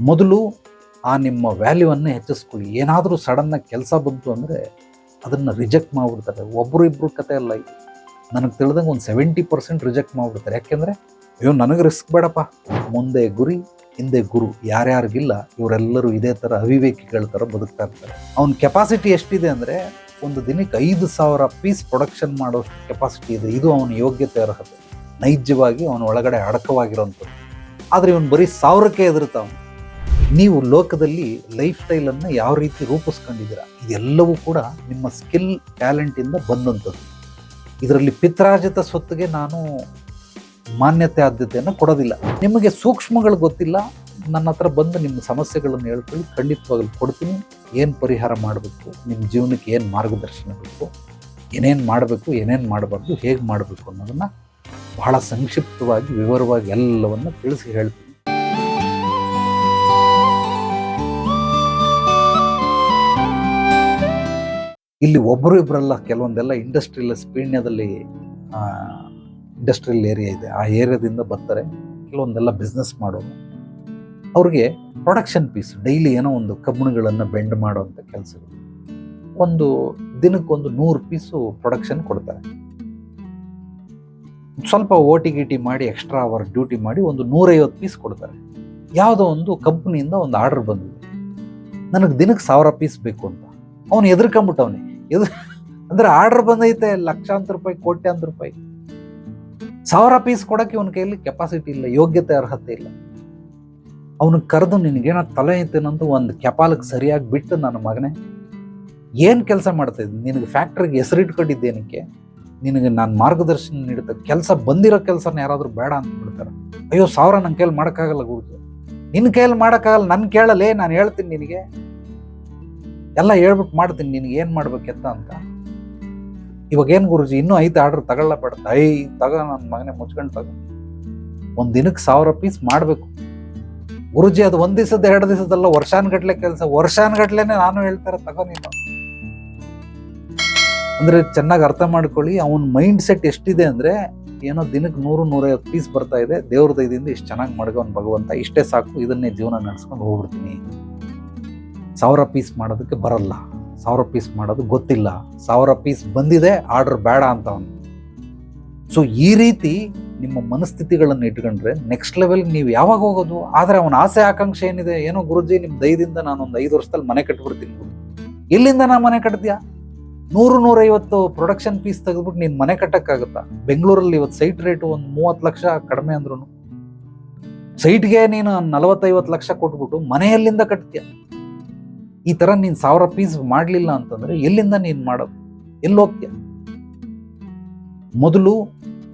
ಮೊದಲು ಆ ನಿಮ್ಮ ವ್ಯಾಲ್ಯೂವನ್ನು ಹೆಚ್ಚಿಸ್ಕೊಳ್ಳಿ. ಏನಾದರೂ ಸಡನ್ನಾಗಿ ಕೆಲಸ ಬಂತು ಅಂದರೆ ಅದನ್ನು ರಿಜೆಕ್ಟ್ ಮಾಡಿಬಿಡ್ತಾರೆ. ಒಬ್ಬರು ಇಬ್ಬರು ಕತೆ ಅಲ್ಲ ಇದು. ನನಗೆ ತಿಳಿದಂಗೆ ಒಂದು ಸೆವೆಂಟಿ ಪರ್ಸೆಂಟ್ ರಿಜೆಕ್ಟ್ ಮಾಡಿಬಿಡ್ತಾರೆ. ಯಾಕೆಂದರೆ, ಅಯ್ಯೋ, ನನಗೆ ರಿಸ್ಕ್ ಬೇಡಪ್ಪ. ಮುಂದೆ ಗುರಿ, ಹಿಂದೆ ಗುರು. ಯಾರ್ಯಾರಿಗಿಲ್ಲ, ಇವರೆಲ್ಲರೂ ಇದೇ ಥರ ಅವಿವೇಕಿಗಳ ಥರ ಬದುಕ್ತಾ ಇರ್ತಾರೆ. ಅವನ ಕೆಪಾಸಿಟಿ ಎಷ್ಟಿದೆ ಅಂದರೆ, ಒಂದು ದಿನಕ್ಕೆ ಐದು ಸಾವಿರ ಪೀಸ್ ಪ್ರೊಡಕ್ಷನ್ ಮಾಡೋಷ್ಟು ಕೆಪಾಸಿಟಿ ಇದೆ. ಇದು ಅವನ ಯೋಗ್ಯತೆ ಅರ್ಹತೆ. ನೈಜವಾಗಿ ಅವನ ಒಳಗಡೆ ಅಡಕವಾಗಿರೋಂಥದ್ದು. ಆದರೆ ಇವನು ಬರೀ ಸಾವಿರಕ್ಕೆ ಎದುರುತ್ತಾವನು ನೀವು ಲೋಕದಲ್ಲಿ ಲೈಫ್ ಸ್ಟೈಲನ್ನು ಯಾವ ರೀತಿ ರೂಪಿಸ್ಕೊಂಡಿದ್ದೀರಾ, ಇದೆಲ್ಲವೂ ಕೂಡ ನಿಮ್ಮ ಸ್ಕಿಲ್ ಟ್ಯಾಲೆಂಟಿಂದ ಬಂದಂಥದ್ದು. ಇದರಲ್ಲಿ ಪಿತ್ರಾರ್ಜಿತ ಸ್ವತ್ತಿಗೆ ನಾನು ಮಾನ್ಯತೆ ಆದ್ಯತೆಯನ್ನು ಕೊಡೋದಿಲ್ಲ. ನಿಮಗೆ ಸೂಕ್ಷ್ಮಗಳು ಗೊತ್ತಿಲ್ಲ, ನನ್ನ ಹತ್ರ ಬಂದು ನಿಮ್ಮ ಸಮಸ್ಯೆಗಳನ್ನು ಹೇಳ್ಕೊಳ್ಳಿ, ಖಂಡಿತವಾಗಲು ಕೊಡ್ತೀನಿ. ಏನು ಪರಿಹಾರ ಮಾಡಬೇಕು, ನಿಮ್ಮ ಜೀವನಕ್ಕೆ ಏನು ಮಾರ್ಗದರ್ಶನ ಬೇಕು, ಏನೇನು ಮಾಡಬೇಕು, ಏನೇನು ಮಾಡಬಾರ್ದು, ಹೇಗೆ ಮಾಡಬೇಕು ಅನ್ನೋದನ್ನು ಬಹಳ ಸಂಕ್ಷಿಪ್ತವಾಗಿ, ವಿವರವಾಗಿ ಎಲ್ಲವನ್ನು ತಿಳಿಸಿ ಹೇಳ್ತೀನಿ. ಇಲ್ಲಿ ಒಬ್ಬರು ಇಬ್ಬರಲ್ಲ ಕೆಲವೊಂದೆಲ್ಲ ಇಂಡಸ್ಟ್ರಿಯಲ್ ಪೀಣ್ಯದಲ್ಲಿ ಇಂಡಸ್ಟ್ರಿಯಲ್ ಏರಿಯಾ ಇದೆ. ಆ ಏರಿಯಾದಿಂದ ಬರ್ತಾರೆ. ಕೆಲವೊಂದೆಲ್ಲ ಬಿಸ್ನೆಸ್ ಮಾಡೋರು. ಅವ್ರಿಗೆ ಪ್ರೊಡಕ್ಷನ್ ಪೀಸ್ ಡೈಲಿ ಏನೋ ಒಂದು ಕಬ್ಬಣಗಳನ್ನು ಬೆಂಡ್ ಮಾಡುವಂಥ ಕೆಲಸಗಳು. ಒಂದು ದಿನಕ್ಕೊಂದು ನೂರು ಪೀಸು ಪ್ರೊಡಕ್ಷನ್ ಕೊಡ್ತಾರೆ. ಸ್ವಲ್ಪ ಓಟಿ ಗಿಟಿ ಮಾಡಿ ಎಕ್ಸ್ಟ್ರಾ ಅವರ್ ಡ್ಯೂಟಿ ಮಾಡಿ ಒಂದು ನೂರೈವತ್ತು ಪೀಸ್ ಕೊಡ್ತಾರೆ. ಯಾವುದೋ ಒಂದು ಕಂಪ್ನಿಯಿಂದ ಒಂದು ಆರ್ಡರ್ ಬಂದಿದೆ. ನನಗೆ ದಿನಕ್ಕೆ ಸಾವಿರ ಪೀಸ್ ಬೇಕು ಅಂತ. ಅವನು ಎದುರ್ಕೊಂಬಿಟ್ಟವನೆ ಎದುರು ಅಂದ್ರೆ ಆರ್ಡರ್ ಬಂದೈತೆ ಲಕ್ಷಾಂತರ ರೂಪಾಯಿ, ಕೋಟ್ಯಾಂತರ ರೂಪಾಯಿ. ಸಾವಿರ ಪೀಸ್ ಕೊಡಕ್ಕೆ ಇವನ ಕೈಯಲ್ಲಿ ಕೆಪಾಸಿಟಿ ಇಲ್ಲ, ಯೋಗ್ಯತೆ, ಅರ್ಹತೆ ಇಲ್ಲ. ಅವನು ಕರೆದು ನಿನಗೇನೋ ತಲೆ ಐತೇನಂತ ಒಂದು ಕೆಪಾಲಕ್ಕೆ ಸರಿಯಾಗಿ ಬಿಟ್ಟು ನನ್ನ ಮಗನೇ, ಏನು ಕೆಲಸ ಮಾಡ್ತಾ ಇದ್ದೀನಿ ನಿನಗೆ ಫ್ಯಾಕ್ಟ್ರಿಗೆ ಹೆಸರಿಟ್ಕೊಂಡಿದ್ದೇನಕ್ಕೆ ನಿನಗೆ ನಾನು ಮಾರ್ಗದರ್ಶನ ನೀಡುತ್ತೆ ಕೆಲಸ ಬಂದಿರೋ ಕೆಲಸನ ಯಾರಾದರೂ ಬೇಡ ಅಂತ ಬಿಡ್ತಾರೆ ಅಯ್ಯೋ, ಸಾವಿರ ನನ್ನ ಕೈಯಲ್ಲಿ ಮಾಡೋಕ್ಕಾಗಲ್ಲ ಗುರುಜಿ. ನಿನ್ನ ಕೈಯಲ್ಲಿ ಮಾಡೋಕ್ಕಾಗಲ್ಲ ನನ್ನ ಕೇಳಲೇ ನಾನು ಹೇಳ್ತೀನಿ ನಿನಗೆ. ಎಲ್ಲ ಹೇಳ್ಬಿಟ್ಟು ಮಾಡ್ತೀನಿ, ನಿನಗೆ ಏನು ಮಾಡ್ಬೇಕೆತ್ತ ಅಂತ. ಇವಾಗ ಏನು ಗುರುಜಿ, ಇನ್ನೂ ಐದು ಆರ್ಡ್ರ್ ತಗೊಳ್ಳ ಬೇಡ. ಐ ತಗ ನನ್ನ ಮಗನೇ ಮುಚ್ಕೊಂಡು ತಗೋ. ಒಂದು ದಿನಕ್ಕೆ ಸಾವಿರ ಪೀಸ್ ಮಾಡಬೇಕು. ಗುರುಜಿ, ಅದು ಒಂದು ದಿವಸದ ಎರಡು ದಿವಸದಲ್ಲ ವರ್ಷಾನ್ಗಟ್ಲೆ ಕೆಲಸ. ವರ್ಷಾನ್ಗಟ್ಲೆನೆ ನಾನು ಹೇಳ್ತಾರೆ ತಗೋ ನೀನು. ಅಂದರೆ ಚೆನ್ನಾಗಿ ಅರ್ಥ ಮಾಡ್ಕೊಳ್ಳಿ, ಅವನ ಮೈಂಡ್ ಸೆಟ್ ಎಷ್ಟಿದೆ ಅಂದರೆ, ಏನೋ ದಿನಕ್ಕೆ ನೂರು ನೂರೈವತ್ತು ಪೀಸ್ ಬರ್ತಾ ಇದೆ. ದೇವ್ರ ದಯದಿಂದ ಇಷ್ಟು ಚೆನ್ನಾಗಿ ಮಾಡ್ಕೊಂಡು ಭಗವಂತ. ಇಷ್ಟೇ ಸಾಕು, ಇದನ್ನೇ ಜೀವನ ನಡೆಸ್ಕೊಂಡು ಹೋಗ್ಬಿಡ್ತೀನಿ. ಸಾವಿರ ಪೀಸ್ ಮಾಡೋದಕ್ಕೆ ಬರಲ್ಲ. ಸಾವಿರ ಪೀಸ್ ಮಾಡೋದು ಗೊತ್ತಿಲ್ಲ. ಸಾವಿರ ಪೀಸ್ ಬಂದಿದೆ ಆರ್ಡರ್ ಬೇಡ ಅಂತ ಅವನು ಸೊ ಈ ರೀತಿ ನಿಮ್ಮ ಮನಸ್ಥಿತಿಗಳನ್ನು ಇಟ್ಕೊಂಡ್ರೆ ನೆಕ್ಸ್ಟ್ ಲೆವೆಲ್ ನೀವು ಯಾವಾಗ ಹೋಗೋದು? ಆದರೆ ಅವನ ಆಸೆ, ಆಕಾಂಕ್ಷೆ ಏನಿದೆ? ಏನೋ ಗುರುಜಿ ನಿಮ್ಮ ದಯದಿಂದ ನಾನು ಒಂದು ಐದು ವರ್ಷದಲ್ಲಿ ಮನೆ ಕಟ್ಬಿಡ್ತೀನಿ ಗುರು. ಎಲ್ಲಿಂದ ನಾನು ಮನೆ ಕಟ್ತೀಯಾ ನೂರು, ನೂರೈವತ್ತು ಪ್ರೊಡಕ್ಷನ್ ಪೀಸ್ ತೆಗೆದ್ಬಿಟ್ಟು ನೀನು ಮನೆ ಕಟ್ಟಕ್ಕಾಗುತ್ತಾ? ಬೆಂಗಳೂರಲ್ಲಿ ಇವತ್ತು ಸೈಟ್ ರೇಟು ಒಂದು ಮೂವತ್ತು ಲಕ್ಷ ಕಡಿಮೆ ಅಂದ್ರೂ ಸೈಟ್ಗೆ ನೀನು ನಲವತ್ತೈವತ್ತು ಲಕ್ಷ ಕೊಟ್ಬಿಟ್ಟು ಮನೆಯಲ್ಲಿಂದ ಕಟ್ತೀಯ? ಈ ತರ ನೀನು ಸಾವಿರ ಪೀಸ್ ಮಾಡಲಿಲ್ಲ ಅಂತಂದ್ರೆ ಎಲ್ಲಿಂದ ನೀನು ಮಾಡೋದು ಎಲ್ಲಿ ಹೋಗ್ತೀಯ? ಮೊದಲು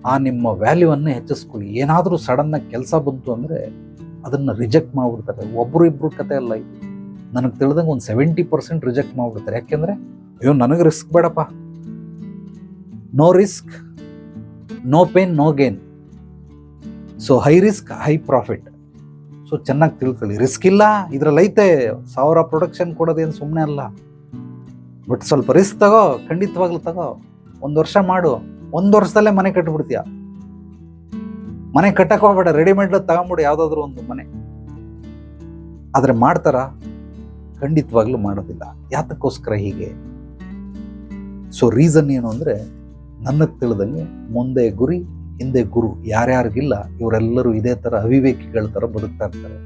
ಆ ನಿಮ್ಮ ವ್ಯಾಲ್ಯೂವನ್ನು ಹೆಚ್ಚಿಸ್ಕೊಳ್ಳಿ. ಏನಾದರೂ ಸಡನ್ನಾಗಿ ಕೆಲಸ ಬಂತು ಅಂದ್ರೆ ಅದನ್ನ ರಿಜೆಕ್ಟ್ ಮಾಡ್ಬಿಡ್ತಾರೆ. ಒಬ್ರು ಇಬ್ರು ಕತೆ ಅಲ್ಲ ಇದು. ನನಗೆ ತಿಳಿದಂಗೆ ಒಂದು ಸೆವೆಂಟಿ ಪರ್ಸೆಂಟ್ ರಿಜೆಕ್ಟ್ ಮಾಡ್ಬಿಡ್ತಾರೆ. ಯಾಕೆಂದ್ರೆ, ಅಯ್ಯೋ, ನನಗೆ ರಿಸ್ಕ್ ಬೇಡಪ್ಪ. No risk no pain no gain so high risk high profit so ಚೆನ್ನಾಗಿ ತಿಳ್ಕೊಳ್ಳಿ. ರಿಸ್ಕ್ ಇಲ್ಲ, ಇದ್ರಲ್ಲಿ ಐತೆ. ಸಾವಿರ ಪ್ರೊಡಕ್ಷನ್ ಕೊಡೋದೇನು ಸುಮ್ಮನೆ ಅಲ್ಲ. ಬಟ್ ಸ್ವಲ್ಪ ರಿಸ್ಕ್ ತಗೋ, ಖಂಡಿತವಾಗ್ಲೂ ತಗೋ. ಒಂದು ವರ್ಷ ಮಾಡು. ಒಂದು ವರ್ಷದಲ್ಲೇ ಮನೆ ಕಟ್ಬಿಡ್ತೀಯ. ಮನೆ ಕಟ್ಟಕ್ಕೆ ಹೋಗ್ಬೇಡ ರೆಡಿಮೇಡ್ ತಗೊಂಬಿಡು, ಯಾವುದಾದ್ರೂ ಒಂದು ಮನೆ. ಆದರೆ ಮಾಡ್ತಾರ? ಖಂಡಿತವಾಗ್ಲೂ ಮಾಡೋದಿಲ್ಲ. ಯಾತಕ್ಕೋಸ್ಕರ ಹೀಗೆ? ಸೊ ರೀಸನ್ ಏನು ಅಂದರೆ ನನಗೆ ತಿಳಿದಂಗೆ ಮುಂದೆ ಗುರಿ ಹಿಂದೆ ಗುರು ಯಾರ್ಯಾರಿಗಿಲ್ಲ, ಇವರೆಲ್ಲರೂ ಇದೇ ಥರ ಅವಿವೇಕಿಗಳ ಥರ ಬದುಕ್ತಾ ಇರ್ತಾರೆ.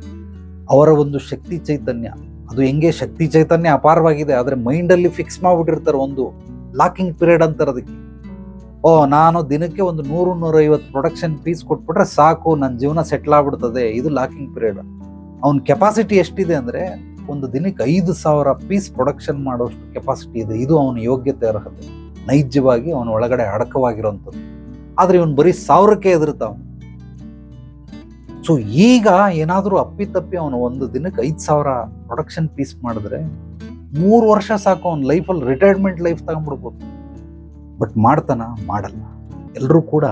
ಅವರ ಒಂದು ಶಕ್ತಿ ಚೈತನ್ಯ, ಅದು ಹೆಂಗೆ ಶಕ್ತಿ ಚೈತನ್ಯ ಅಪಾರವಾಗಿದೆ, ಆದರೆ ಮೈಂಡಲ್ಲಿ ಫಿಕ್ಸ್ ಮಾಡಿಬಿಟ್ಟಿರ್ತಾರೆ ಒಂದು ಲಾಕಿಂಗ್ ಪೀರಿಯಡ್ ಅಂತಾರೆ ಅದಕ್ಕೆ ಓ, ನಾನು ದಿನಕ್ಕೆ ಒಂದು ನೂರು, ನೂರೈವತ್ತು ಪ್ರೊಡಕ್ಷನ್ ಪೀಸ್ ಕೊಟ್ಬಿಟ್ರೆ ಸಾಕು ನನ್ನ ಜೀವನ ಸೆಟ್ಲ್ ಆಗ್ಬಿಡ್ತದೆ, ಇದು ಲಾಕಿಂಗ್ ಪೀರಿಯಡ್ ಅವನ ಕೆಪಾಸಿಟಿ ಎಷ್ಟಿದೆ ಅಂದರೆ, ಒಂದು ದಿನಕ್ಕೆ ಐದು ಸಾವಿರ ಪೀಸ್ ಪ್ರೊಡಕ್ಷನ್ ಮಾಡೋಷ್ಟು ಕೆಪಾಸಿಟಿ ಇದೆ, ಇದು ಅವನ ಯೋಗ್ಯತೆ ಅರ್ಹತೆ. ನೈಜವಾಗಿ ಅವನ ಒಳಗಡೆ ಅಡಕವಾಗಿರೋಂಥದ್ದು ಆದ್ರೆ ಇವನು ಬರೀ ಸಾವಿರಕ್ಕೆ ಎದುರುತ್ತವ ಸೊ ಈಗ ಏನಾದರೂ ಅಪ್ಪಿತಪ್ಪಿ ಅವನು ಒಂದು ದಿನಕ್ಕೆ ಐದು ಸಾವಿರ ಪ್ರೊಡಕ್ಷನ್ ಪೀಸ್ ಮಾಡಿದ್ರೆ ಮೂರು ವರ್ಷ ಸಾಕು ಅವನ ಲೈಫಲ್ಲಿ ರಿಟೈರ್ಮೆಂಟ್ ಲೈಫ್ ತಗೊಂಡ್ಬಿಡ್ಬೋದು. ಬಟ್ ಮಾಡ್ತಾನ? ಮಾಡಲ್ಲ. ಎಲ್ಲರೂ ಕೂಡ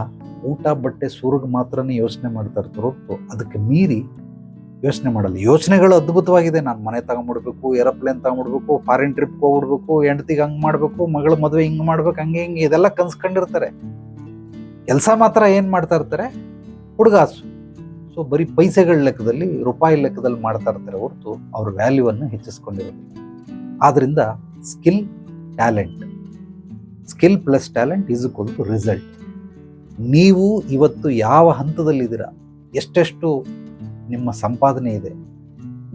ಊಟ, ಬಟ್ಟೆ, ಸೂರ್ಗ್ ಮಾತ್ರನೇ ಯೋಚನೆ ಮಾಡ್ತಾ ಇರ್ತಾರೆ ಹೊರತು ಅದಕ್ಕೆ ಮೀರಿ ಯೋಚನೆ ಮಾಡಲ್ಲ. ಯೋಚನೆಗಳು ಅದ್ಭುತವಾಗಿದೆ. ನಾನು ಮನೆ ತಗೊಂಡ್ಬಿಡ್ಬೇಕು ಏರೋಪ್ಲೇನ್ ತಗೊಂಡ್ಬಿಡ್ಬೇಕು ಫಾರಿನ್ ಟ್ರಿಪ್ ಹೋಗ್ಬಿಡ್ಬೇಕು, ಹೆಂಡತಿಗೆ ಹಂಗೆ ಮಾಡಬೇಕು, ಮಗಳ ಮದುವೆ ಹಿಂಗೆ ಮಾಡ್ಬೇಕು, ಹಂಗೆ ಹಿಂಗೆ ಇದೆಲ್ಲ ಕನ್ಸ್ಕೊಂಡಿರ್ತಾರೆ. ಕೆಲಸ ಮಾತ್ರ ಏನು ಮಾಡ್ತಾ ಇರ್ತಾರೆ? ಹುಡುಗಾಸು. ಸೊ ಬರೀ ಪೈಸೆಗಳ ಲೆಕ್ಕದಲ್ಲಿ, ರೂಪಾಯಿ ಲೆಕ್ಕದಲ್ಲಿ ಮಾಡ್ತಾ ಇರ್ತಾರೆ ಹೊರತು ಅವ್ರ ವ್ಯಾಲ್ಯೂವನ್ನು ಹೆಚ್ಚಿಸ್ಕೊಂಡಿರೋದು ಆದ್ದರಿಂದ skill talent. Skill plus talent is equal to result. ನೀವು ಇವತ್ತು ಯಾವ ಹಂತದಲ್ಲಿದ್ದೀರಾ? ಎಷ್ಟೆಷ್ಟು ನಿಮ್ಮ ಸಂಪಾದನೆ ಇದೆ?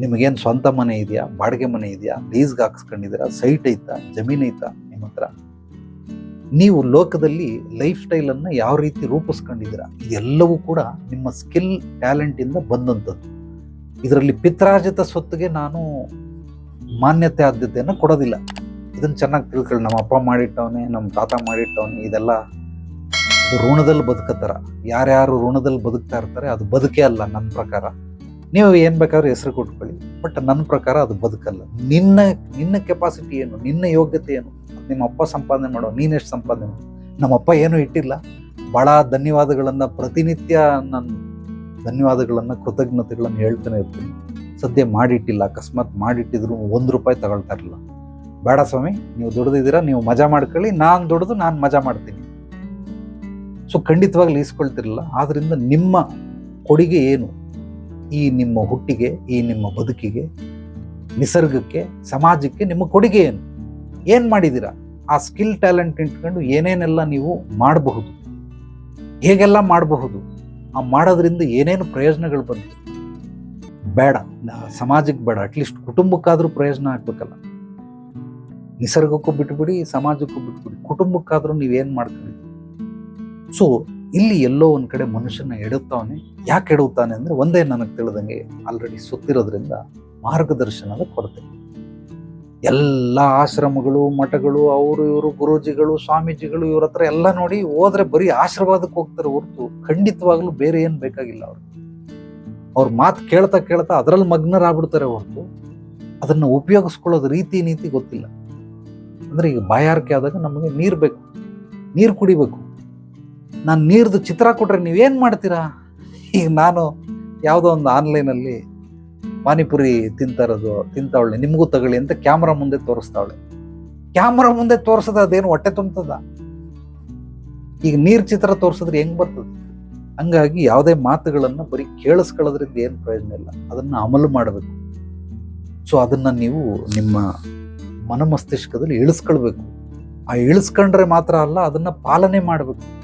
ನಿಮಗೇನು ಸ್ವಂತ ಮನೆ ಇದೆಯಾ? ಬಾಡಿಗೆ ಮನೆ ಇದೆಯಾ? ಲೀಸ್ಗೆ ಹಾಕ್ಸ್ಕೊಂಡಿದ್ದೀರಾ? ಸೈಟ್ ಐತಾ? ಜಮೀನು ಐತಾ? ನಿಮ್ಮ ಹತ್ರ? ನೀವು ಲೋಕದಲ್ಲಿ ಲೈಫ್ ಸ್ಟೈಲನ್ನು ಯಾವ ರೀತಿ ರೂಪಿಸ್ಕೊಂಡಿದ್ದೀರಾ ಇದೆಲ್ಲವೂ ಕೂಡ ನಿಮ್ಮ ಸ್ಕಿಲ್ ಟ್ಯಾಲೆಂಟಿಂದ ಬಂದಂಥದ್ದು. ಇದರಲ್ಲಿ ಪಿತ್ರಾರ್ಜಿತ ಸ್ವತ್ತಿಗೆ ನಾನು ಮಾನ್ಯತೆ ಆದ್ಯತೆಯನ್ನು ಕೊಡೋದಿಲ್ಲ. ಇದನ್ನು ಚೆನ್ನಾಗಿ ತಿಳ್ಕೊಳ್ಳಿ. ನಮ್ಮ ಅಪ್ಪ ಮಾಡಿಟ್ಟವನೇ, ನಮ್ಮ ತಾತ ಮಾಡಿಟ್ಟವನೇ, ಇದೆಲ್ಲ ಋಣದಲ್ಲಿ ಬದುಕತ್ತಾರ. ಯಾರ್ಯಾರು ಋಣದಲ್ಲಿ ಬದುಕ್ತಾ ಇರ್ತಾರೆ, ಅದು ಬದುಕೇ ಅಲ್ಲ ನನ್ನ ಪ್ರಕಾರ. ನೀವು ಏನು ಬೇಕಾದ್ರೂ ಹೆಸರು ಕೊಟ್ಕೊಳ್ಳಿ. ಬಟ್ ನನ್ನ ಪ್ರಕಾರ ಅದು ಬದುಕಲ್ಲ. ನಿನ್ನ ನಿನ್ನ ಕೆಪಾಸಿಟಿ ಏನು? ನಿನ್ನ ಯೋಗ್ಯತೆ ಏನು? ನಿಮ್ಮ ಅಪ್ಪ ಸಂಪಾದನೆ ಮಾಡೋ ನೀನೆಷ್ಟು ಸಂಪಾದನೆ ಮಾಡೋ. ನಮ್ಮಪ್ಪ ಏನೂ ಇಟ್ಟಿಲ್ಲ. ಭಾಳ ಧನ್ಯವಾದಗಳನ್ನು, ಪ್ರತಿನಿತ್ಯ ನಾನು ಧನ್ಯವಾದಗಳನ್ನು, ಕೃತಜ್ಞತೆಗಳನ್ನು ಹೇಳ್ತಾನೆ ಇರ್ತೀನಿ. ಸದ್ಯ ಮಾಡಿಟ್ಟಿಲ್ಲ, ಅಕಸ್ಮಾತ್ ಮಾಡಿಟ್ಟಿದ್ರು, ಒಂದು ರೂಪಾಯಿ ತಗೊಳ್ತಾ ಇರಲಿಲ್ಲ. ಬೇಡ ಸ್ವಾಮಿ, ನೀವು ದುಡ್ದಿದ್ದೀರಾ, ನೀವು ಮಜಾ ಮಾಡ್ಕೊಳ್ಳಿ. ನಾನು ದುಡ್ದು ನಾನು ಮಜಾ ಮಾಡ್ತೀನಿ. ಸೊ ಖಂಡಿತವಾಗ್ಲೂ ಈಸ್ಕೊಳ್ತಿರಲಿಲ್ಲ. ಆದ್ದರಿಂದ ನಿಮ್ಮ ಕೊಡುಗೆ ಏನು? ಈ ನಿಮ್ಮ ಹುಟ್ಟಿಗೆ, ಈ ನಿಮ್ಮ ಬದುಕಿಗೆ, ನಿಸರ್ಗಕ್ಕೆ, ಸಮಾಜಕ್ಕೆ ನಿಮ್ಮ ಕೊಡುಗೆ ಏನು? ಏನು ಮಾಡಿದ್ದೀರಾ ಆ ಸ್ಕಿಲ್ ಟ್ಯಾಲೆಂಟ್ ಇಟ್ಕೊಂಡು ಏನೇನೆಲ್ಲ ನೀವು ಮಾಡಬಹುದು? ಹೇಗೆಲ್ಲ ಮಾಡಬಹುದು? ಆ ಮಾಡೋದ್ರಿಂದ ಏನೇನು ಪ್ರಯೋಜನಗಳು ಬಂತು ಬೇಡ ಸಮಾಜಕ್ಕೆ ಬೇಡ ಅಟ್ಲೀಸ್ಟ್ ಕುಟುಂಬಕ್ಕಾದ್ರೂ ಪ್ರಯೋಜನ ಆಗ್ಬೇಕಲ್ಲ. ನಿಸರ್ಗಕ್ಕೂ ಬಿಟ್ಬಿಡಿ, ಸಮಾಜಕ್ಕೂ ಬಿಟ್ಬಿಡಿ, ಕುಟುಂಬಕ್ಕಾದ್ರೂ ನೀವೇನು ಮಾಡ್ತೀರಿ? ಸೊ ಇಲ್ಲಿ ಎಲ್ಲೋ ಒಂದು ಕಡೆ ಮನುಷ್ಯನ ಎಡುತ್ತಾನೆ ಯಾಕೆ ಎಡುತ್ತಾನೆ ಅಂದ್ರೆ ಒಂದೇ ನನಗೆ ತಿಳಿದಂಗೆ ಆಲ್ರೆಡಿ ಸುತ್ತಿರೋದ್ರಿಂದ ಮಾರ್ಗದರ್ಶನದ ಕೊರತೆ. ಎಲ್ಲ ಆಶ್ರಮಗಳು, ಮಠಗಳು, ಅವರು ಇವರು ಗುರೂಜಿಗಳು, ಸ್ವಾಮೀಜಿಗಳು ಇವ್ರ ಹತ್ರ ಎಲ್ಲ ನೋಡಿ ಹೋದ್ರೆ ಬರೀ ಆಶೀರ್ವಾದಕ್ಕೆ ಹೋಗ್ತಾರೆ ಹೊರತು ಖಂಡಿತವಾಗ್ಲೂ ಬೇರೆ ಏನು ಬೇಕಾಗಿಲ್ಲ ಅವ್ರು. ಅವ್ರ ಮಾತು ಕೇಳ್ತಾ ಕೇಳ್ತಾ ಅದ್ರಲ್ಲಿ ಮಗ್ನರಾಗ್ಬಿಡ್ತಾರೆ ಹೊರತು. ಅದನ್ನ ಉಪಯೋಗಿಸ್ಕೊಳ್ಳೋದು ರೀತಿ ನೀತಿ ಗೊತ್ತಿಲ್ಲ. ಅಂದ್ರೆ ಈಗ ಬಾಯಾರಿಕೆ ಆದಾಗ ನಮಗೆ ನೀರು ಬೇಕು. ನೀರು ಕುಡಿಬೇಕು. ನಾನು ನೀರ್ದು ಚಿತ್ರ ಕೊಟ್ರೆ ನೀವೇನು ಮಾಡ್ತೀರಾ? ಈಗ ನಾನು ಯಾವುದೋ ಒಂದು ಆನ್ಲೈನಲ್ಲಿ ಪಾನಿಪುರಿ ತಿಂತಾರದು, ತಿಂತಾವಳೆ, ನಿಮಗೂ ತಗೊಳ್ಳಿ ಅಂತ ಕ್ಯಾಮ್ರಾ ಮುಂದೆ ತೋರಿಸ್ತಾವಳೆ. ಕ್ಯಾಮ್ರಾ ಮುಂದೆ ತೋರಿಸದ ಅದೇನು ಹೊಟ್ಟೆ ತುಂಬತದ? ಈಗ ನೀರ್ ಚಿತ್ರ ತೋರಿಸಿದ್ರೆ ಹೆಂಗ್ ಬರ್ತದೆ? ಹಂಗಾಗಿ ಯಾವುದೇ ಮಾತುಗಳನ್ನು ಬರೀ ಕೇಳಿಸ್ಕೊಳ್ಳೋದ್ರಿಂದ ಏನು ಪ್ರಯೋಜನ ಇಲ್ಲ. ಅದನ್ನ ಅಮಲು ಮಾಡಬೇಕು. ಸೊ ಅದನ್ನ ನೀವು ನಿಮ್ಮ ಮನಮಸ್ತಿಷ್ಕದಲ್ಲಿ ಇಳಿಸ್ಕೊಳ್ಬೇಕು. ಆ ಇಳಿಸ್ಕೊಂಡ್ರೆ ಮಾತ್ರ ಅಲ್ಲ, ಅದನ್ನ ಪಾಲನೆ ಮಾಡಬೇಕು.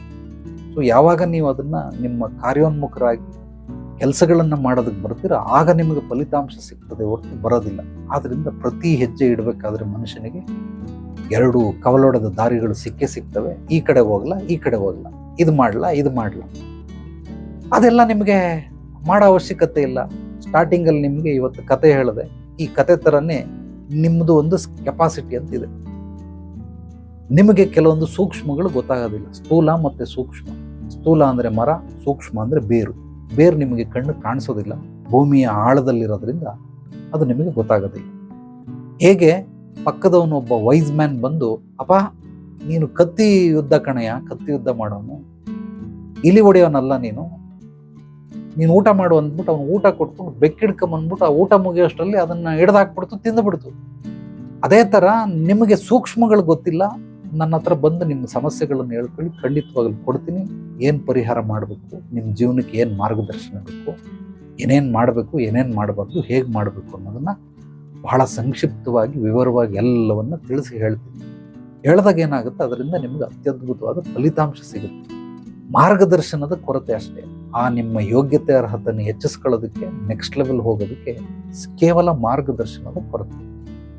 ಸೊ ಯಾವಾಗ ನೀವು ಅದನ್ನ ನಿಮ್ಮ ಕಾರ್ಯೋನ್ಮುಖರಾಗಿ ಕೆಲಸಗಳನ್ನ ಮಾಡೋದಕ್ಕೆ ಬರ್ತೀರಾ, ಆಗ ನಿಮಗೆ ಫಲಿತಾಂಶ ಸಿಗ್ತದೆ ಹೊರತು ಬರೋದಿಲ್ಲ. ಆದ್ದರಿಂದ ಪ್ರತಿ ಹೆಜ್ಜೆ ಇಡಬೇಕಾದ್ರೆ ಮನುಷ್ಯನಿಗೆ ಎರಡು ಕವಲೊಡೆದ ದಾರಿಗಳು ಸಿಕ್ಕೇ ಸಿಗ್ತವೆ. ಈ ಕಡೆ ಹೋಗ್ಲಾ, ಈ ಕಡೆ ಹೋಗ್ಲಾ. ಇದು ಮಾಡ್ಲಾ ಇದು ಮಾಡ್ಲಾ. ಅದೆಲ್ಲ ನಿಮಗೆ ಮಾಡೋ ಅವಶ್ಯಕತೆ ಇಲ್ಲ. ಸ್ಟಾರ್ಟಿಂಗಲ್ಲಿ ನಿಮಗೆ ಇವತ್ತು ಕತೆ ಹೇಳಿದೆ. ಈ ಕತೆ ಥರನೇ ನಿಮ್ಮದು ಒಂದು ಕೆಪಾಸಿಟಿ ಅಂತಿದೆ. ನಿಮಗೆ ಕೆಲವೊಂದು ಸೂಕ್ಷ್ಮಗಳು ಗೊತ್ತಾಗೋದಿಲ್ಲ. ಸ್ಥೂಲ ಮತ್ತು ಸೂಕ್ಷ್ಮ. ಸ್ಥೂಲ ಅಂದರೆ ಮರ, ಸೂಕ್ಷ್ಮ ಅಂದರೆ ಬೇರು. ಬೇರು ನಿಮಗೆ ಕಣ್ಣು ಕಾಣಿಸೋದಿಲ್ಲ, ಭೂಮಿಯ ಆಳದಲ್ಲಿರೋದ್ರಿಂದ ಅದು ನಿಮಗೆ ಗೊತ್ತಾಗೋದಿಲ್ಲ ಹೇಗೆ ಪಕ್ಕದವನು ಒಬ್ಬ ವೈಸ್ ಮ್ಯಾನ್ ಬಂದು, ಅಪ್ಪ, ನೀನು ಕತ್ತಿ ಯುದ್ಧ ಕಣಯ ಕತ್ತಿ ಯುದ್ಧ ಮಾಡೋನು. ಇಲಿ ಹೊಡೆಯೋನಲ್ಲ ನೀನು. ನೀನು ಊಟ ಮಾಡು ಅಂದ್ಬಿಟ್ಟು ಅವ್ನು ಊಟ ಕೊಟ್ಬಿಟ್ಟು ಬೆಕ್ಕಿಡ್ಕೊಂಬಂದ್ಬಿಟ್ಟು ಆ ಊಟ ಮುಗಿಯೋಷ್ಟರಲ್ಲಿ ಅದನ್ನ ಹಿಡ್ದಾಕ್ಬಿಡ್ತು, ತಿಂದುಬಿಡ್ತು. ಅದೇ ತರ ನಿಮಗೆ ಸೂಕ್ಷ್ಮಗಳು ಗೊತ್ತಿಲ್ಲ ನನ್ನ ಹತ್ರ ಬಂದು ನಿಮ್ಮ ಸಮಸ್ಯೆಗಳನ್ನು ಹೇಳ್ಕೊಳ್ಳಿ, ಖಂಡಿತವಾಗ್ಲೂ ಕೊಡ್ತೀನಿ. ಏನು ಪರಿಹಾರ ಮಾಡಬೇಕು, ನಿಮ್ಮ ಜೀವನಕ್ಕೆ ಏನು ಮಾರ್ಗದರ್ಶನ ಬೇಕು, ಏನೇನು ಮಾಡಬೇಕು, ಏನೇನು ಮಾಡಬಾರ್ದು, ಹೇಗೆ ಮಾಡಬೇಕು ಅನ್ನೋದನ್ನು ಬಹಳ ಸಂಕ್ಷಿಪ್ತವಾಗಿ, ವಿವರವಾಗಿ ಎಲ್ಲವನ್ನು ತಿಳಿಸಿ ಹೇಳ್ತೀನಿ. ಹೇಳಿದಾಗ ಏನಾಗುತ್ತೆ, ಅದರಿಂದ ನಿಮಗೆ ಅತ್ಯದ್ಭುತವಾದ ಫಲಿತಾಂಶ ಸಿಗುತ್ತೆ. ಮಾರ್ಗದರ್ಶನದ ಕೊರತೆ ಅಷ್ಟೇ. ಆ ನಿಮ್ಮ ಯೋಗ್ಯತೆ ಅರ್ಹತೆಯನ್ನು ಹೆಚ್ಚಿಸ್ಕೊಳ್ಳೋದಕ್ಕೆ ನೆಕ್ಸ್ಟ್ ಲೆವೆಲ್ ಹೋಗೋದಕ್ಕೆ ಕೇವಲ ಮಾರ್ಗದರ್ಶನದ ಕೊರತೆ.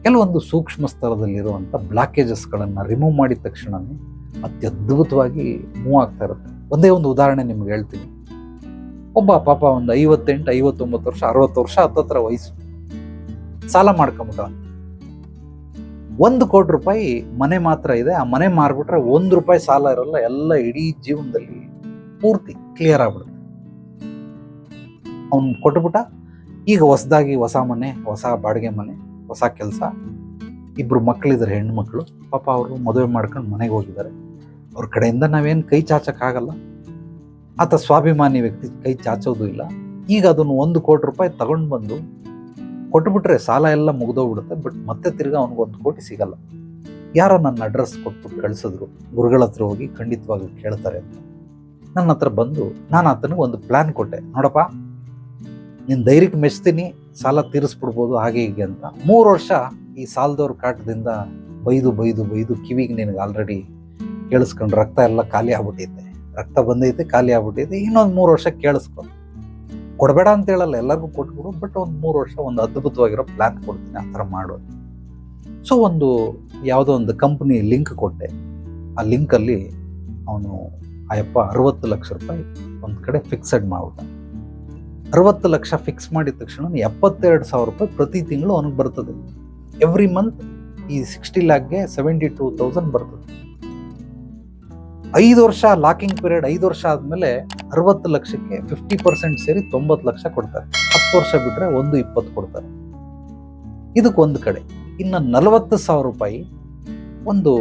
ಕೆಲವೊಂದು ಸೂಕ್ಷ್ಮ ಸ್ಥಳದಲ್ಲಿರುವಂಥ ಬ್ಲಾಕೇಜಸ್ಗಳನ್ನು ರಿಮೂವ್ ಮಾಡಿದ ತಕ್ಷಣವೇ ಅತ್ಯದ್ಭುತವಾಗಿ ಮೂವ್ ಆಗ್ತಾ ಇರುತ್ತೆ. ಒಂದೇ ಒಂದು ಉದಾಹರಣೆ ನಿಮ್ಗೆ ಹೇಳ್ತೀನಿ. ಒಬ್ಬ ಪಾಪ ಒಂದು ಐವತ್ತೆಂಟು, ಐವತ್ತೊಂಬತ್ತು ವರ್ಷ, ಅರವತ್ತು ವರ್ಷ, ಹತ್ತತ್ರ ವಯಸ್ಸು. ಸಾಲ ಮಾಡ್ಕೊಂಬಿಟ್ಟ ಒಂದು ಕೋಟಿ ರೂಪಾಯಿ ಮನೆ ಮಾತ್ರ ಇದೆ, ಆ ಮನೆ ಮಾರ್ಬಿಟ್ರೆ ಒಂದು ರೂಪಾಯಿ ಸಾಲ ಇರಲ್ಲ, ಎಲ್ಲ ಇಡೀ ಜೀವನದಲ್ಲಿ ಪೂರ್ತಿ ಕ್ಲಿಯರ್ ಆಗ್ಬಿಡುತ್ತೆ. ಅವ್ನು ಕೊಟ್ಬಿಟ್ಟ. ಈಗ ಹೊಸದಾಗಿ ಹೊಸ ಮನೆ, ಹೊಸ ಬಾಡಿಗೆ ಮನೆ. ಹೊಸ ಕೆಲಸ. ಇಬ್ಬರು ಮಕ್ಕಳಿದ್ದಾರೆ ಹೆಣ್ಣು ಮಕ್ಕಳು ಪಾಪ ಅವರು ಮದುವೆ ಮಾಡ್ಕೊಂಡು ಮನೆಗೆ ಹೋಗಿದ್ದಾರೆ. ಅವ್ರ ಕಡೆಯಿಂದ ನಾವೇನು ಕೈ ಚಾಚೋಕ್ಕಾಗಲ್ಲ ಆತ ಸ್ವಾಭಿಮಾನಿ ವ್ಯಕ್ತಿ, ಕೈ ಚಾಚೋದು ಇಲ್ಲ. ಈಗ ಅದನ್ನು ಒಂದು ಕೋಟಿ ರೂಪಾಯಿ ತಗೊಂಡು ಬಂದು ಕೊಟ್ಬಿಟ್ರೆ ಸಾಲ ಎಲ್ಲ ಮುಗ್ದೋಗ್ಬಿಡುತ್ತೆ. ಬಟ್ ಮತ್ತೆ ತಿರ್ಗಾ ಅವ್ನಿಗೆ ಒಂದು ಕೋಟಿ ಸಿಗಲ್ಲ. ಯಾರೋ ನನ್ನ ಅಡ್ರೆಸ್ ಕೊಟ್ಬಿಟ್ಟು ಕಳಿಸಿದ್ರು. ಗುರುಗಳ ಹತ್ರ ಹೋಗಿ ಖಂಡಿತವಾಗ್ಲೂ ಕೇಳ್ತಾರೆ ಅಂತ. ನನ್ನ ಹತ್ರ ಬಂದು ನಾನು ಆತನಿಗೆ ಒಂದು ಪ್ಲ್ಯಾನ್ ಕೊಟ್ಟೆ. ನೋಡಪ್ಪ ನಿನ್ನ ಧೈರ್ಯಕ್ಕೆ ಮೆಚ್ತೀನಿ. ಸಾಲ ತೀರಿಸ್ಬಿಡ್ಬೋದು ಹಾಗೆ ಹೀಗೆ ಅಂತ. ಮೂರು ವರ್ಷ ಈ ಸಾಲದವ್ರ ಕಾಟದಿಂದ ಬೈದು ಬೈದು ಬೈದು ಕಿವಿಗೆ ನಿನಗೆ ಆಲ್ರೆಡಿ ಕೇಳಿಸ್ಕೊಂಡು ರಕ್ತ ಎಲ್ಲ ಖಾಲಿ ಆಗ್ಬಿಟ್ಟೈತೆ. ರಕ್ತ ಬಂದೈತೆ, ಖಾಲಿ ಆಗ್ಬಿಟ್ಟೈತೆ. ಇನ್ನೊಂದು ಮೂರು ವರ್ಷ ಕೇಳಿಸ್ಕೊ. ಕೊಡಬೇಡ ಅಂತ ಹೇಳಲ್ಲ, ಎಲ್ಲರಿಗೂ ಕೊಟ್ಬಿಡು ಬಟ್ ಒಂದು ಮೂರು ವರ್ಷ ಒಂದು ಅದ್ಭುತವಾಗಿರೋ ಪ್ಲ್ಯಾನ್ ಕೊಡ್ತೀನಿ, ಆ ಥರ ಮಾಡು. ಸೊ ಒಂದು ಯಾವುದೋ ಒಂದು ಕಂಪ್ನಿ ಲಿಂಕ್ ಕೊಟ್ಟೆ. ಆ ಲಿಂಕಲ್ಲಿ ಅವನು ಆಯಪ್ಪ ಅರವತ್ತು ಲಕ್ಷ ರೂಪಾಯಿ ಒಂದು ಕಡೆ ಫಿಕ್ಸಡ್ ಮಾಡ್ಬಿಟ್ಟ. ಅರವತ್ತು ಲಕ್ಷ ಫಿಕ್ಸ್ ಮಾಡಿದ ತಕ್ಷಣ ಎಪ್ಪತ್ತೆರಡು ಸಾವಿರ ರೂಪಾಯಿ ಪ್ರತಿ ತಿಂಗಳು ಅವನಿಗೆ ಬರ್ತದೆ. ಎವ್ರಿ ಮಂತ್ ಈ ಸಿಕ್ಸ್ಟಿ ಲ್ಯಾಕ್ಗೆ ಸೆವೆಂಟಿ ಟೂ ತೌಸಂಡ್ ಬರ್ತದೆ. ಐದು ವರ್ಷ ಲಾಕಿಂಗ್ ಪೀರಿಯಡ್ ಐದು ವರ್ಷ ಆದಮೇಲೆ ಅರವತ್ತು ಲಕ್ಷಕ್ಕೆ ಫಿಫ್ಟಿ ಪರ್ಸೆಂಟ್ ಸೇರಿ ತೊಂಬತ್ತು ಲಕ್ಷ ಕೊಡ್ತಾರೆ. ಹತ್ತು ವರ್ಷ ಬಿಟ್ಟರೆ ಒಂದು ಇಪ್ಪತ್ತು ಕೊಡ್ತಾರೆ. ಇದಕ್ಕೊಂದು ಕಡೆ. ಇನ್ನು ನಲವತ್ತು ಸಾವಿರ ರೂಪಾಯಿ ಒಂದು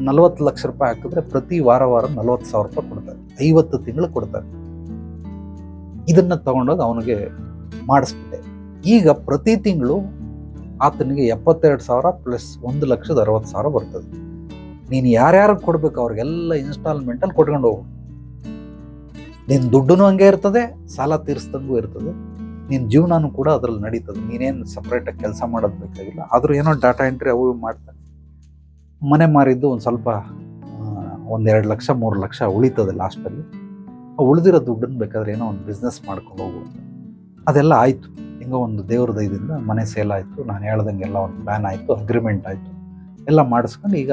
ನಲವತ್ತು ಲಕ್ಷ ರೂಪಾಯಿ ಹಾಕಿದ್ರೆ ಪ್ರತಿ ವಾರ ವಾರ ನಲವತ್ತು ಸಾವಿರ ರೂಪಾಯಿ ಕೊಡ್ತಾರೆ. ಐವತ್ತು ತಿಂಗಳು ಕೊಡ್ತಾರೆ. ಇದನ್ನ ತಗೊಂಡೋಗಿ ಅವನಿಗೆ ಮಾಡಿಸ್ಬಿಟ್ಟೆ. ಈಗ ಪ್ರತಿ ತಿಂಗಳು ಆತನಿಗೆ ಎಪ್ಪತ್ತೆರಡು ಸಾವಿರ ಪ್ಲಸ್ ಒಂದು ಲಕ್ಷದ ಅರವತ್ತು ಸಾವಿರ ಬರ್ತದೆ. ನೀನು ಯಾರ್ಯಾರು ಕೊಡ್ಬೇಕು ಅವ್ರಿಗೆಲ್ಲ ಇನ್ಸ್ಟಾಲ್ಮೆಂಟಲ್ಲಿ ಕೊಟ್ಕೊಂಡು ಹೋಗು. ನಿನ್ನ ದುಡ್ಡು ಹಂಗೆ ಇರ್ತದೆ, ಸಾಲ ತೀರಿಸ್ದಂಗೂ ಇರ್ತದೆ. ನಿನ್ನ ಜೀವನನೂ ಕೂಡ ಅದ್ರಲ್ಲಿ ನಡೀತದೆ. ನೀನೇನು ಸಪ್ರೇಟಾಗಿ ಕೆಲಸ ಮಾಡೋದು ಬೇಕಾಗಿಲ್ಲ. ಆದರೂ ಏನೋ ಡಾಟಾ ಎಂಟ್ರಿ ಅವು ಮಾಡ್ತಾನೆ ಮನೆ ಮಾರಿದ್ದು ಒಂದು ಸ್ವಲ್ಪ ಒಂದೆರಡು ಲಕ್ಷ, ಮೂರು ಲಕ್ಷ ಉಳಿತದೆ ಲಾಸ್ಟಲ್ಲಿ ಉಳಿದಿರೋ ದುಡ್ಡನ್ನು ಬೇಕಾದ್ರೆ ಏನೋ ಒಂದು ಬಿಸ್ನೆಸ್ ಮಾಡ್ಕೊಂಡು ಹೋಗು ಅಂತ. ಅದೆಲ್ಲ ಆಯಿತು. ಹೆಂಗೋ ಒಂದು ದೇವ್ರ ದಯದಿಂದ ಮನೆ ಸೇಲ್ ಆಯಿತು. ನಾನು ಹೇಳ್ದಂಗೆಲ್ಲ ಒಂದು ಪ್ಲ್ಯಾನ್ ಆಯಿತು ಅಗ್ರಿಮೆಂಟ್ ಆಯಿತು. ಎಲ್ಲ ಮಾಡಿಸ್ಕೊಂಡು ಈಗ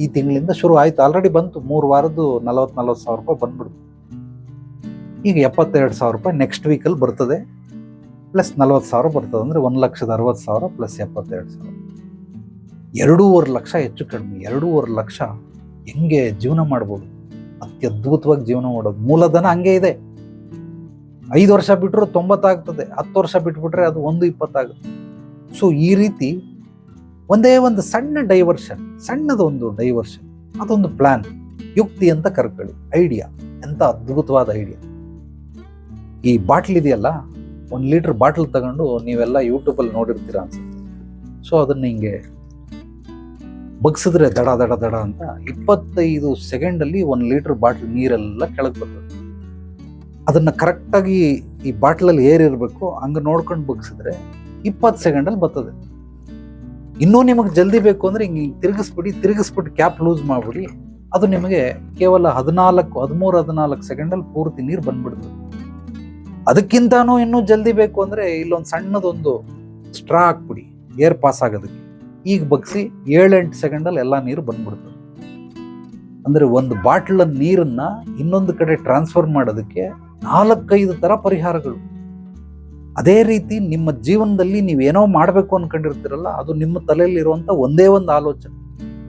ಈ ತಿಂಗಳಿಂದ ಶುರು ಆಯಿತು. ಆಲ್ರೆಡಿ ಬಂತು. ಮೂರು ವಾರದ್ದು ನಲವತ್ತು ನಲ್ವತ್ತು ಸಾವಿರ ರೂಪಾಯಿ ಬಂದ್ಬಿಡ್ತು. ಈಗ ಎಪ್ಪತ್ತೆರಡು ಸಾವಿರ ರೂಪಾಯಿ ನೆಕ್ಸ್ಟ್ ವೀಕಲ್ಲಿ ಬರ್ತದೆ. ಪ್ಲಸ್ ನಲ್ವತ್ತು ಸಾವಿರ ಬರ್ತದೆ. ಅಂದರೆ ಒಂದು ಲಕ್ಷದ ಅರವತ್ತು ಸಾವಿರ ಪ್ಲಸ್ ಎಪ್ಪತ್ತೆರಡು ಸಾವಿರ. ಎರಡೂವರೆ ಲಕ್ಷ ಹೆಚ್ಚು ಕಡಿಮೆ. ಎರಡೂವರೆ ಲಕ್ಷ ಹೆಂಗೆ ಜೀವನ ಮಾಡ್ಬೋದು? ಅತ್ಯದ್ಭುತವಾಗಿ ಜೀವನ ಮಾಡೋದು. ಮೂಲಧನ ಹಂಗೆ ಇದೆ. ಐದು ವರ್ಷ ಬಿಟ್ಟರು ತೊಂಬತ್ತಾಗ್ತದೆ. ಹತ್ತು ವರ್ಷ ಬಿಟ್ಬಿಟ್ರೆ ಅದು ಒಂದು ಇಪ್ಪತ್ತಾಗುತ್ತೆ. ಸೊ ಈ ರೀತಿ ಒಂದೇ ಒಂದು ಸಣ್ಣ ಡೈವರ್ಷನ್ ಸಣ್ಣದೊಂದು ಡೈವರ್ಷನ್ ಅದೊಂದು ಪ್ಲಾನ್ ಯುಕ್ತಿ ಅಂತ ಕರ್ಕೊಳ್ಳಿ. ಐಡಿಯಾ ಎಂತ ಅದ್ಭುತವಾದ ಐಡಿಯಾ ಈ ಬಾಟ್ಲ್ ಇದೆಯಲ್ಲ, ಒಂದು ಲೀಟರ್ ಬಾಟ್ಲ್ ತಗೊಂಡು ನೀವೆಲ್ಲ ಯೂಟ್ಯೂಬಲ್ಲಿ ನೋಡಿರ್ತೀರ ಅನ್ಸುತ್ತೆ. ಸೊ ಅದನ್ನ ಹಿಂಗೆ ಬಗ್ಸಿದ್ರೆ ದಡ ದಡ ದಡ ಅಂತ ಇಪ್ಪತ್ತೈದು ಸೆಕೆಂಡಲ್ಲಿ ಒಂದು ಲೀಟರ್ ಬಾಟ್ಲ್ ನೀರೆಲ್ಲ ಕೆಳಗೆ ಬರ್ತದೆ. ಅದನ್ನ ಕರೆಕ್ಟಾಗಿ ಈ ಬಾಟ್ಲಲ್ಲಿ ಏರಿರಬೇಕು, ಹಂಗೆ ನೋಡ್ಕೊಂಡು ಬಗ್ಸಿದ್ರೆ ಇಪ್ಪತ್ತು ಸೆಕೆಂಡಲ್ಲಿ ಬರ್ತದೆ. ಇನ್ನೂ ನಿಮಗೆ ಜಲ್ದಿ ಬೇಕು ಅಂದ್ರೆ ಹಿಂಗೆ ತಿರುಗಿಸ್ಬಿಡಿ, ತಿರುಗಿಸ್ಬಿಟ್ಟು ಕ್ಯಾಪ್ ಲೂಸ್ ಮಾಡ್ಬಿಡಿ. ಅದು ನಿಮಗೆ ಕೇವಲ ಹದಿನಾಲ್ಕು, ಹದಿಮೂರು, ಹದಿನಾಲ್ಕು ಸೆಕೆಂಡಲ್ಲಿ ಪೂರ್ತಿ ನೀರು ಬಂದ್ಬಿಡ್ತದೆ. ಅದಕ್ಕಿಂತಾನು ಇನ್ನೂ ಜಲ್ದಿ ಬೇಕು ಅಂದ್ರೆ ಇಲ್ಲೊಂದು ಸಣ್ಣದೊಂದು ಸ್ಟ್ರಾ ಹಾಕ್ಬಿಡಿ, ಏರ್ ಪಾಸ್ ಆಗೋದಕ್ಕೆ. ಈಗ ಬಗ್ಸಿ ಏಳೆಂಟು ಸೆಕೆಂಡಲ್ಲಿ ಎಲ್ಲ ನೀರು ಬಂದ್ಬಿಡ್ತದೆ. ಅಂದರೆ ಒಂದು ಬಾಟ್ಲ ನೀರನ್ನು ಇನ್ನೊಂದು ಕಡೆ ಟ್ರಾನ್ಸ್ಫರ್ ಮಾಡೋದಕ್ಕೆ ನಾಲ್ಕೈದು ಥರ ಪರಿಹಾರಗಳು. ಅದೇ ರೀತಿ ನಿಮ್ಮ ಜೀವನದಲ್ಲಿ ನೀವೇನೋ ಮಾಡಬೇಕು ಅಂದ್ಕೊಂಡಿರ್ತೀರಲ್ಲ ಅದು ನಿಮ್ಮ ತಲೆಯಲ್ಲಿರುವಂಥ ಒಂದೇ ಒಂದು ಆಲೋಚನೆ.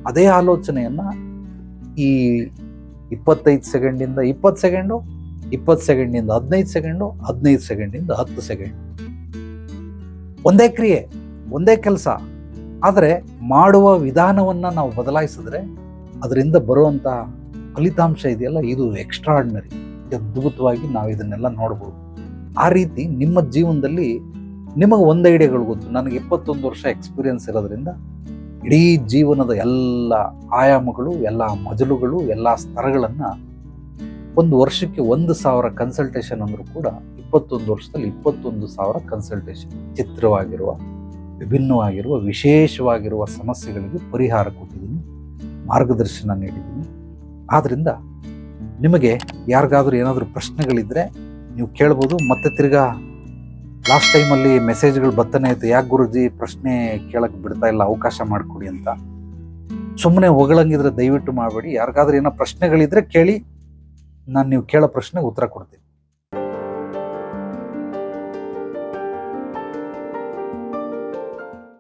ಅದೇ ಆಲೋಚನೆಯನ್ನು ಈ ಇಪ್ಪತ್ತೈದು ಸೆಕೆಂಡಿಂದ ಇಪ್ಪತ್ತು ಸೆಕೆಂಡು, ಇಪ್ಪತ್ತು ಸೆಕೆಂಡಿಂದ ಹದಿನೈದು ಸೆಕೆಂಡು, ಹದಿನೈದು ಸೆಕೆಂಡಿಂದ ಹತ್ತು ಸೆಕೆಂಡ್. ಒಂದೇ ಕ್ರಿಯೆ, ಒಂದೇ ಕೆಲಸ. ಆದರೆ ಮಾಡುವ ವಿಧಾನವನ್ನ ನಾವು ಬದಲಾಯಿಸಿದ್ರೆ ಅದರಿಂದ ಬರುವಂತ ಫಲಿತಾಂಶ ಇದೆಯಲ್ಲ, ಇದು ಎಕ್ಸ್ಟ್ರಾರ್ಡಿನರಿ ಅದ್ಭುತವಾಗಿ ನಾವು ಇದನ್ನೆಲ್ಲ ನೋಡ್ಬೋದು. ಆ ರೀತಿ ನಿಮ್ಮ ಜೀವನದಲ್ಲಿ ನಿಮಗೆ ಒಂದು ಐಡಿಯಾಗಳು ಗೊತ್ತು. ನನಗೆ ಇಪ್ಪತ್ತೊಂದು ವರ್ಷ ಎಕ್ಸ್ಪೀರಿಯನ್ಸ್ ಇರೋದ್ರಿಂದ ಇಡೀ ಜೀವನದ ಎಲ್ಲ ಆಯಾಮಗಳು, ಎಲ್ಲ ಮಜಲುಗಳು, ಎಲ್ಲ ಸ್ತರಗಳನ್ನು ಒಂದು ವರ್ಷಕ್ಕೆ ಒಂದು ಸಾವಿರ ಕನ್ಸಲ್ಟೇಷನ್ ಅಂದರೂ ಕೂಡ, ಇಪ್ಪತ್ತೊಂದು ವರ್ಷದಲ್ಲಿ ಇಪ್ಪತ್ತೊಂದು ಸಾವಿರ ಕನ್ಸಲ್ಟೇಷನ್ ಚಿತ್ರವಾಗಿರುವ ವಿಭಿನ್ನವಾಗಿರುವ, ವಿಶೇಷವಾಗಿರುವ ಸಮಸ್ಯೆಗಳಿಗೆ ಪರಿಹಾರ ಕೊಟ್ಟಿದ್ದೀನಿ, ಮಾರ್ಗದರ್ಶನ ನೀಡಿದ್ದೀನಿ. ಆದ್ದರಿಂದ ನಿಮಗೆ ಯಾರಿಗಾದರೂ ಏನಾದರೂ ಪ್ರಶ್ನೆಗಳಿದ್ದರೆ ನೀವು ಕೇಳ್ಬೋದು. ಮತ್ತೆ ತಿರ್ಗಾ ಲಾಸ್ಟ್ ಟೈಮಲ್ಲಿ ಮೆಸೇಜ್ಗಳು ಬರ್ತಾನೆ ಇತ್ತು. ಯಾಕೆ ಗುರುಜಿ ಪ್ರಶ್ನೆ ಕೇಳಕ್ಕೆ ಬಿಡ್ತಾ ಇಲ್ಲ, ಅವಕಾಶ ಮಾಡಿಕೊಡಿ ಅಂತ. ಸುಮ್ಮನೆ ಹೊಗಳಂಗಿದ್ರೆ ದಯವಿಟ್ಟು ಮಾಡಬೇಡಿ. ಯಾರಿಗಾದ್ರೂ ಏನೋ ಪ್ರಶ್ನೆಗಳಿದ್ರೆ ಕೇಳಿ, ನಾನು ನೀವು ಕೇಳೋ ಪ್ರಶ್ನೆಗೆ ಉತ್ತರ ಕೊಡ್ತೀನಿ.